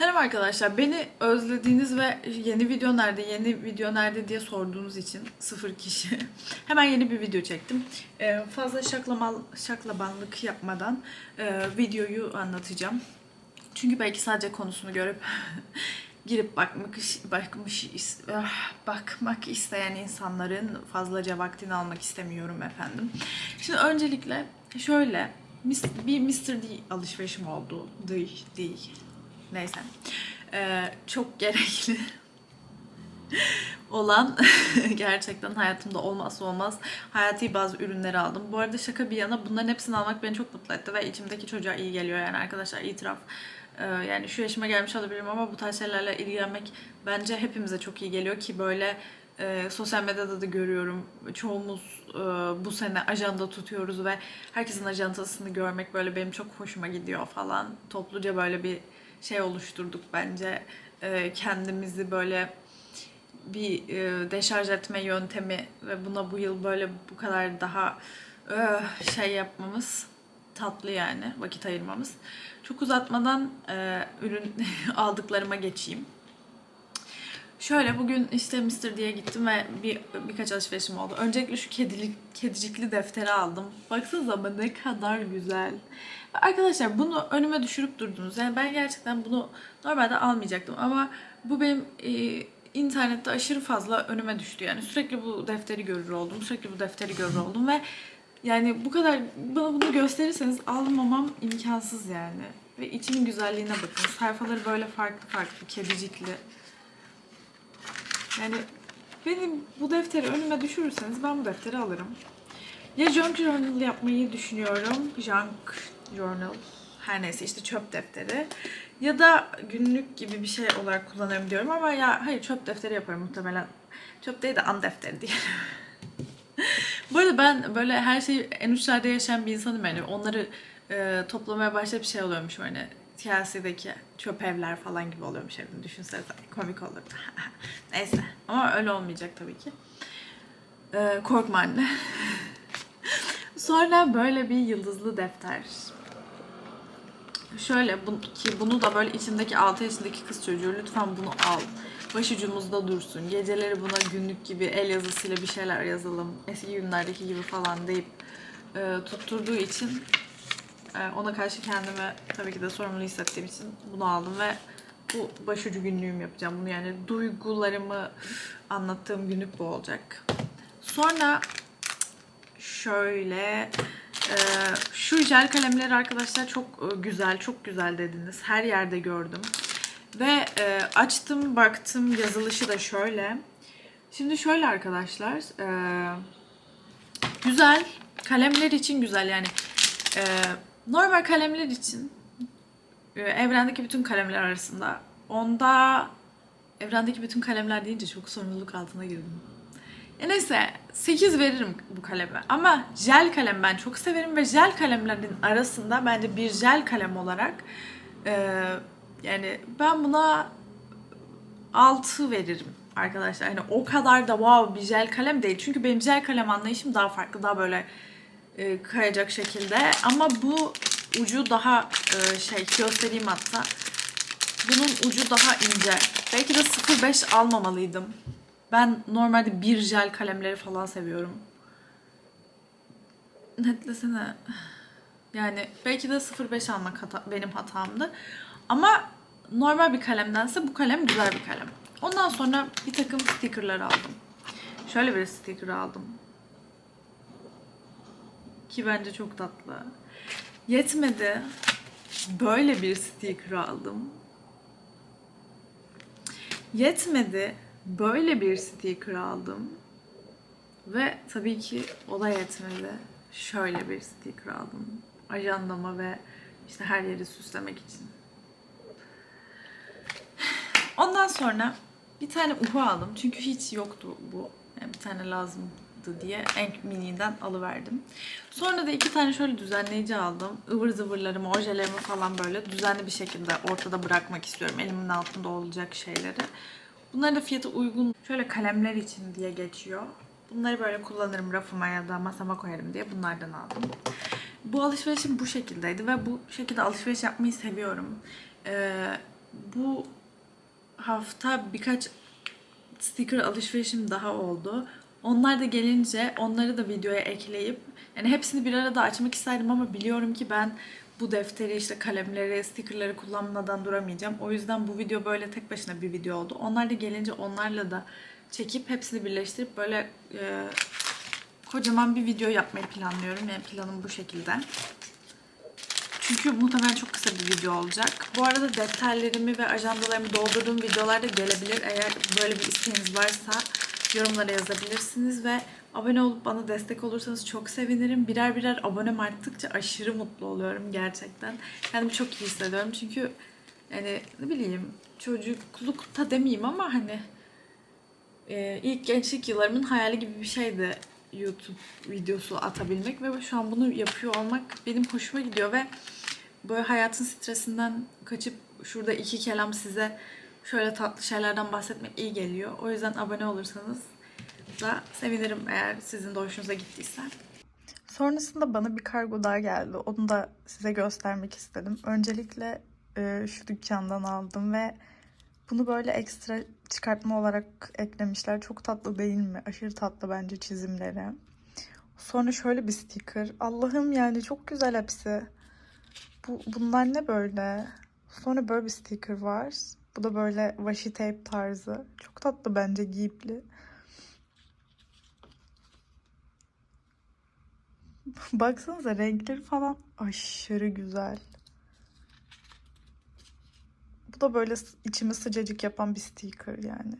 Selam arkadaşlar. Beni özlediğiniz ve yeni video nerede, yeni video nerede diye sorduğunuz için sıfır kişi. Hemen yeni bir video çektim. Ee, fazla şaklamal, şaklabanlık yapmadan e, videoyu anlatacağım. Çünkü belki sadece konusunu görüp girip bakmak bakmış ah, bakmak isteyen insanların fazlaca vaktini almak istemiyorum efendim. Şimdi öncelikle şöyle bir Mr. D alışverişim oldu. D, D. Neyse. Ee, çok gerekli olan gerçekten hayatımda olmazsa olmaz hayati bazı ürünleri aldım. Bu arada şaka bir yana bunların hepsini almak beni çok mutlu etti ve içimdeki çocuğa iyi geliyor yani arkadaşlar itiraf. Ee, yani şu yaşıma gelmiş olabilirim ama bu tarz şeylerle ilgilenmek bence hepimize çok iyi geliyor ki böyle e, sosyal medyada da görüyorum. Çoğumuz e, bu sene ajanda tutuyoruz ve herkesin ajandasını görmek böyle benim çok hoşuma gidiyor falan. Topluca böyle bir şey oluşturduk bence. E, kendimizi böyle bir e, deşarj etme yöntemi ve buna bu yıl böyle bu kadar daha e, şey yapmamız tatlı yani vakit ayırmamız. Çok uzatmadan e, ürün aldıklarıma geçeyim. Şöyle bugün işte Mr. diye gittim ve bir birkaç alışverişim oldu. Öncelikle şu kedilik, kedicikli defteri aldım. Baksanıza ama ne kadar güzel. Arkadaşlar bunu önüme düşürüp durdunuz. Yani ben gerçekten bunu normalde almayacaktım ama bu benim e, internette aşırı fazla önüme düştü. Yani sürekli bu defteri görür oldum. Sürekli bu defteri görür oldum ve yani bu kadar bana bunu gösterirseniz almamam imkansız yani. Ve içinin güzelliğine bakın. Sayfaları böyle farklı farklı kedicikli. Yani benim bu defteri önüme düşürürseniz ben bu defteri alırım. Ya junk journal yapmayı düşünüyorum. Junk journal. Her neyse işte çöp defteri. Ya da günlük gibi bir şey olarak kullanırım diyorum ama ya hayır çöp defteri yaparım muhtemelen. Çöp değil de an defteri diyelim. Bu arada ben böyle her şeyi en uçlarda yaşayan bir insanım yani. Onları e, toplamaya başlayıp şey oluyormuş hani TLC'deki çöp evler falan gibi oluyormuş evim. Düşünsenize komik olur. Neyse ama öyle olmayacak tabii ki. E, korkma anne. Sonra böyle bir yıldızlı defter. Şöyle bu, ki bunu da böyle içindeki 6 yaşındaki kız çocuğu lütfen bunu al. Başucumuzda dursun. Geceleri buna günlük gibi el yazısıyla bir şeyler yazalım. Eski günlerdeki gibi falan deyip e, tutturduğu için ona karşı kendimi tabii ki de sorumlu hissettiğim için bunu aldım ve bu başucu günlüğüm yapacağım. Bunu yani duygularımı anlattığım günlük bu olacak. Sonra şöyle e, şu jel kalemler arkadaşlar çok e, güzel, çok güzel dediniz. Her yerde gördüm. Ve e, açtım, baktım yazılışı da şöyle. Şimdi şöyle arkadaşlar. güzel. Kalemler için güzel yani. e, normal kalemler için e, evrendeki bütün kalemler arasında onda evrendeki bütün kalemler deyince çok sorumluluk altına girdim. E neyse 8 veririm bu kaleme. Ama jel kalem ben çok severim ve jel kalemlerin arasında bence bir jel kalem olarak e, yani ben buna 6 veririm arkadaşlar. Hani o kadar da wow bir jel kalem değil. Çünkü benim jel kalem anlayışım daha farklı. Daha böyle e, kayacak şekilde. Ama bu ucu daha e, şey göstereyim hatta. Bunun ucu daha ince. Belki de 0.5 almamalıydım. Ben normalde bir jel kalemleri falan seviyorum. Netlesene. Yani belki de 0.5 almak hata, benim hatamdı. Ama normal bir kalemdense bu kalem güzel bir kalem. Ondan sonra bir takım stickerlar aldım. Şöyle bir sticker aldım. Ki bence çok tatlı. Yetmedi. Böyle bir sticker aldım. Yetmedi. Böyle bir sticker aldım. Ve tabii ki o da yetmedi. Şöyle bir sticker aldım. Ajandama ve işte her yeri süslemek için. Ondan sonra bir tane uhu aldım. Çünkü hiç yoktu bu. Yani bir tane lazımdı diye en mininden alıverdim. Sonra da iki tane şöyle düzenleyici aldım. Ivır zıvırlarımı, ojelerimi falan böyle düzenli bir şekilde ortada bırakmak istiyorum. Elimin altında olacak şeyleri. Bunların da fiyatı uygun. Şöyle kalemler için diye geçiyor. Bunları böyle kullanırım rafıma ya da masama koyarım diye bunlardan aldım. Bu alışverişim bu şekildeydi ve bu şekilde alışveriş yapmayı seviyorum. Ee, bu hafta birkaç sticker alışverişim daha oldu. Onlar da gelince onları da videoya ekleyip yani hepsini bir arada açmak isterdim ama biliyorum ki ben bu defteri işte kalemleri, stickerları kullanmadan duramayacağım. O yüzden bu video böyle tek başına bir video oldu. Onlar da gelince onlarla da çekip hepsini birleştirip böyle e, kocaman bir video yapmayı planlıyorum. Yani planım bu şekilde. Çünkü muhtemelen çok kısa bir video olacak. Bu arada defterlerimi ve ajandalarımı doldurduğum videolar da gelebilir. Eğer böyle bir isteğiniz varsa yorumlara yazabilirsiniz ve abone olup bana destek olursanız çok sevinirim. Birer birer abonem arttıkça aşırı mutlu oluyorum gerçekten. Kendimi çok iyi hissediyorum çünkü yani ne bileyim çocuklukta demeyeyim ama hani e, ilk gençlik yıllarımın hayali gibi bir şeydi YouTube videosu atabilmek ve şu an bunu yapıyor olmak benim hoşuma gidiyor ve böyle hayatın stresinden kaçıp şurada iki kelam size şöyle tatlı şeylerden bahsetmek iyi geliyor. O yüzden abone olursanız da sevinirim eğer sizin de hoşunuza gittiyse. Sonrasında bana bir kargo daha geldi. Onu da size göstermek istedim. Öncelikle e, şu dükkandan aldım ve bunu böyle ekstra çıkartma olarak eklemişler. Çok tatlı değil mi? Aşırı tatlı bence çizimleri. Sonra şöyle bir sticker. Allah'ım yani çok güzel hepsi. Bu, bunlar ne böyle? Sonra böyle bir sticker var. Bu da böyle washi tape tarzı. Çok tatlı bence giyipli. Baksanıza renkleri falan aşırı güzel. Bu da böyle içimi sıcacık yapan bir sticker yani.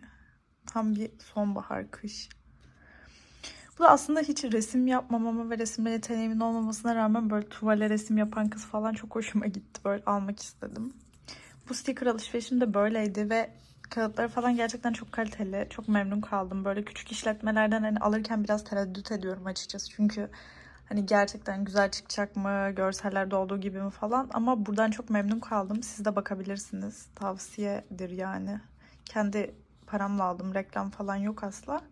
Tam bir sonbahar kış. Bu da aslında hiç resim yapmamama ve resimle yeteneğimin olmamasına rağmen böyle tuvale resim yapan kız falan çok hoşuma gitti. Böyle almak istedim. Bu sticker alışverişim de böyleydi ve kağıtları falan gerçekten çok kaliteli. Çok memnun kaldım. Böyle küçük işletmelerden hani alırken biraz tereddüt ediyorum açıkçası. Çünkü hani gerçekten güzel çıkacak mı, görsellerde olduğu gibi mi falan. Ama buradan çok memnun kaldım. Siz de bakabilirsiniz. Tavsiyedir yani. Kendi paramla aldım. Reklam falan yok asla.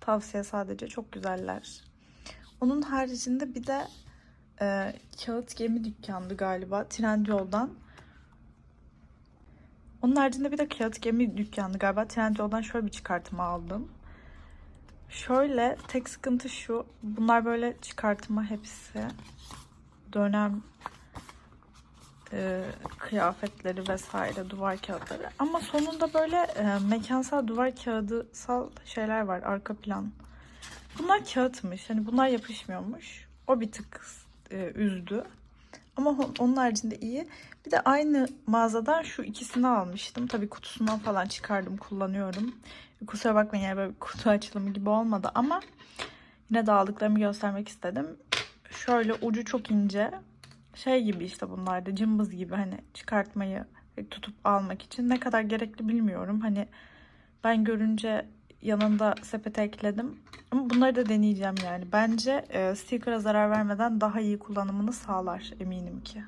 Tavsiye sadece. Çok güzeller. Onun haricinde bir de e, kağıt gemi dükkandı galiba. Trendyol'dan. Onun haricinde bir de kağıt gemi dükkanı galiba. Trendyol'dan şöyle bir çıkartma aldım. Şöyle tek sıkıntı şu. Bunlar böyle çıkartma hepsi. Dönem e, kıyafetleri vesaire duvar kağıtları. Ama sonunda böyle e, mekansal duvar kağıdısal şeyler var arka plan. Bunlar kağıtmış. Hani bunlar yapışmıyormuş. O bir tık e, üzdü. Ama onun haricinde iyi. Bir de aynı mağazadan şu ikisini almıştım. Tabii kutusundan falan çıkardım, kullanıyorum. Kusura bakmayın yani böyle kutu açılımı gibi olmadı ama yine de aldıklarımı göstermek istedim. Şöyle ucu çok ince. Şey gibi işte bunlar da cımbız gibi hani çıkartmayı tutup almak için. Ne kadar gerekli bilmiyorum. Hani ben görünce yanında sepete ekledim. Ama bunları da deneyeceğim yani. Bence e, sticker'a zarar vermeden daha iyi kullanımını sağlar eminim ki.